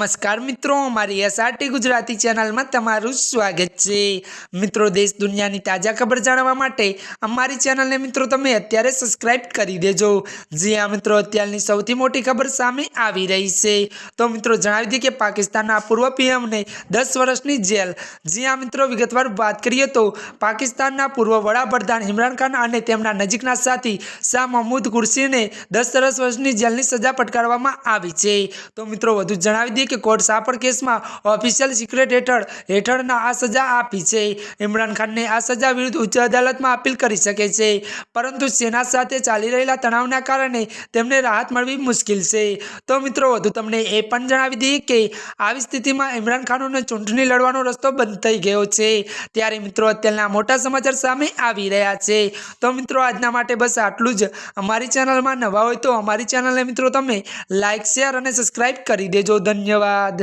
નમસ્કાર મિત્રો, અમારી એસઆરટી ગુજરાતી ચેનલમાં તમારું સ્વાગત છે. મિત્રો, દેશ દુનિયાની તાજા ખબર જાણવા માટે અમારી ચેનલને મિત્રો તમે અત્યારે સબસ્ક્રાઇબ કરી દેજો. જી આ મિત્રો, અત્યારની સૌથી મોટી ખબર સામે આવી રહી છે. તો મિત્રો, જણાવી દઈએ કે પાકિસ્તાનના પૂર્વ પીએમને દસ વર્ષની જેલ. જી આ મિત્રો, વિગતવાર વાત કરીએ તો પાકિસ્તાનના પૂર્વ વડાપ્રધાન ઇમરાન ખાન અને તેમના નજીકના સાથી શાહ મહમૂદ કુર્સીને દસ દસ વર્ષની જેલની સજા પટકારવામાં આવી છે. તો મિત્રો, વધુ જણાવી દઈએ કે કોર્ટ સાપર કેસમાં ઓફિશિયલ સિક્રેટ હેઠળ, હેઠળના આ સજા આપી છે. ઇમરાન ખાનને આ સજા વિરુદ્ધ ઉચ્ચ અદાલતમાં અપીલ કરી શકે છે. પરંતુ સેના સાથે ચાલી રહેલા તણાવના કારણે તેમને રાહત મળવી મુશ્કેલ છે. તો મિત્રો, વધુ તમને એ પણ જણાવી દઈએ કે આવી સ્થિતિમાં ઇમરાન ખાનોને ચૂંટણી લડવાનો રસ્તો બંધ થઈ ગયો છે. ત્યારે મિત્રો, અત્યારના મોટા સમાચાર સામે આવી રહ્યા છે. તો મિત્રો, આજના માટે બસ આટલું જ. અમારી ચેનલમાં નવા હોય તો અમારી ચેનલને મિત્રો તમે લાઇક શેર અને સબસ્ક્રાઇબ કરી દેજો. ધન્યવાદ. ধন্যবাদ